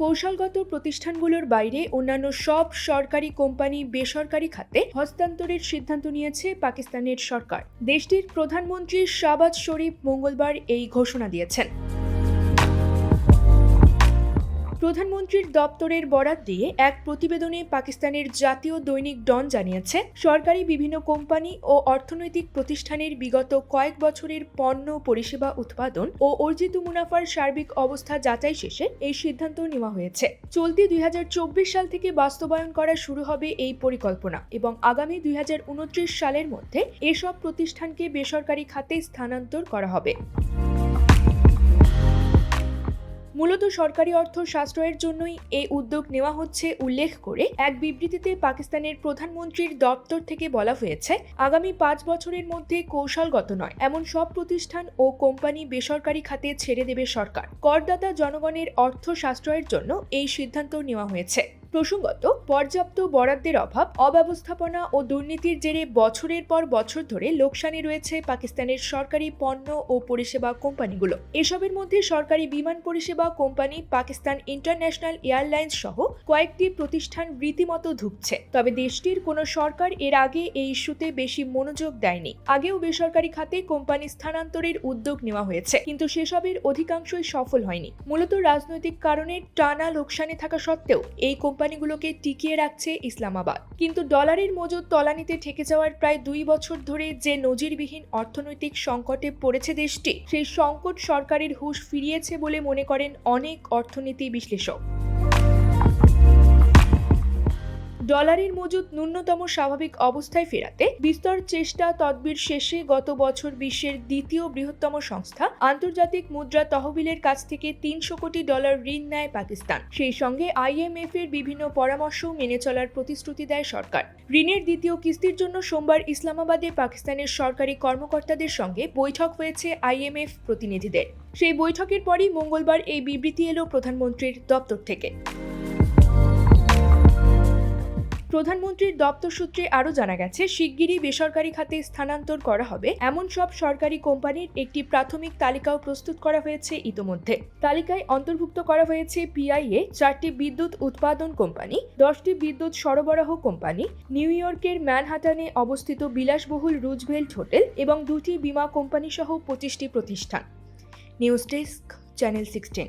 কৌশলগত প্রতিষ্ঠানগুলোর বাইরে অন্যান্য সব সরকারি কোম্পানি বেসরকারি খাতে হস্তান্তরের সিদ্ধান্ত নিয়েছে পাকিস্তানের সরকার। দেশটির প্রধানমন্ত্রী শাহবাজ শরীফ মঙ্গলবার এই ঘোষণা দিয়েছেন। প্রধানমন্ত্রীর দপ্তরের বরাত দিয়ে এক প্রতিবেদনে পাকিস্তানের জাতীয় দৈনিক ডন জানিয়েছে, সরকারি বিভিন্ন কোম্পানি ও অর্থনৈতিক প্রতিষ্ঠানের বিগত কয়েক বছরের পণ্য পরিষেবা উৎপাদন ও অর্জিত মুনাফার সার্বিক অবস্থা যাচাই শেষে এই সিদ্ধান্ত নেওয়া হয়েছে। চলতি দুই হাজার চব্বিশ সাল থেকে বাস্তবায়ন করা শুরু হবে এই পরিকল্পনা এবং আগামী দুই হাজার উনত্রিশ সালের মধ্যে এসব প্রতিষ্ঠানকে বেসরকারি খাতে স্থানান্তর করা হবে। মূলত সরকারি অর্থ সাশ্রয়ের জন্যই এই উদ্যোগ নেওয়া হচ্ছে উল্লেখ করে এক বিবৃতিতে পাকিস্তানের প্রধানমন্ত্রীর দপ্তর থেকে বলা হয়েছে, আগামী পাঁচ বছরের মধ্যে কৌশলগত নয়। এমন সব প্রতিষ্ঠান ও কোম্পানি বেসরকারি খাতে ছেড়ে দেবে সরকার। করদাতা জনগণের অর্থ সাশ্রয়ের জন্য এই সিদ্ধান্ত নেওয়া হয়েছে। প্রসঙ্গত, পর্যাপ্ত বরাদ্দের অভাব, অব্যবস্থাপনা ও দুর্নীতির জেরে বছরের পর বছর ধরে লোকসানে রয়েছে পাকিস্তানের সরকারি পণ্য ও পরিষেবা কোম্পানিগুলো। এসবের মধ্যে সরকারি বিমান পরিষেবা কোম্পানি পাকিস্তান ইন্টারন্যাশনাল এয়ারলাইন্স সহ কয়েকটি প্রতিষ্ঠান রীতিমতো ধুঁকছে। তবে দেশটির কোনো সরকার এর আগে এই ইস্যুতে বেশি মনোযোগ দেয়নি। আগেও বেসরকারি খাতে কোম্পানি স্থানান্তরের উদ্যোগ নেওয়া হয়েছে, কিন্তু সেসবের অধিকাংশই সফল হয়নি। মূলত রাজনৈতিক কারণে টানা লোকসানে থাকা সত্ত্বেও এই কোম্পানিগুলোকে টিকিয়ে রাখছে ইসলামাবাদ। কিন্তু ডলারের মজুদ তলানিতে ঠেকে যাওয়ার প্রায় দুই বছর ধরে যে নজিরবিহীন অর্থনৈতিক সংকটে পড়েছে দেশটি, সেই সংকট সরকারের হুশ ফিরিয়েছে বলে মনে করেন অনেক অর্থনীতি বিশ্লেষক। ডলারের মজুদ ন্যূনতম স্বাভাবিক অবস্থায় ফেরাতে বিস্তর চেষ্টা তদবির শেষে গত বছর বিশ্বের দ্বিতীয় বৃহত্তম সংস্থা আন্তর্জাতিক মুদ্রা তহবিলের কাছ থেকে তিনশো কোটি ডলার ঋণ নেয় পাকিস্তান। সেই সঙ্গে আইএমএফ এর বিভিন্ন পরামর্শ মেনে চলার প্রতিশ্রুতি দেয় সরকার। ঋণের দ্বিতীয় কিস্তির জন্য সোমবার ইসলামাবাদে পাকিস্তানের সরকারি কর্মকর্তাদের সঙ্গে বৈঠক হয়েছে আইএমএফ প্রতিনিধিদের। সেই বৈঠকের পরই মঙ্গলবার এই বিবৃতি এলো প্রধানমন্ত্রীর দপ্তর থেকে। প্রধানমন্ত্রীর দপ্তর সূত্রে আরও জানা গেছে, শিগগিরই বেসরকারি খাতে স্থানান্তর করা হবে। এমন সব সরকারি কোম্পানির একটি প্রাথমিক তালিকাও প্রস্তুত করা হয়েছে ইতোমধ্যে। তালিকায় অন্তর্ভুক্ত করা হয়েছে পিআইএ, চারটি বিদ্যুৎ উৎপাদন কোম্পানি, দশটি বিদ্যুৎ সরবরাহ কোম্পানি, নিউ ইয়র্কের ম্যানহাটানে অবস্থিত বিলাসবহুল রুজভেল্ট হোটেল এবং দুটি বিমা কোম্পানি সহ পঁচিশটি প্রতিষ্ঠান। News desk, channel sixteen.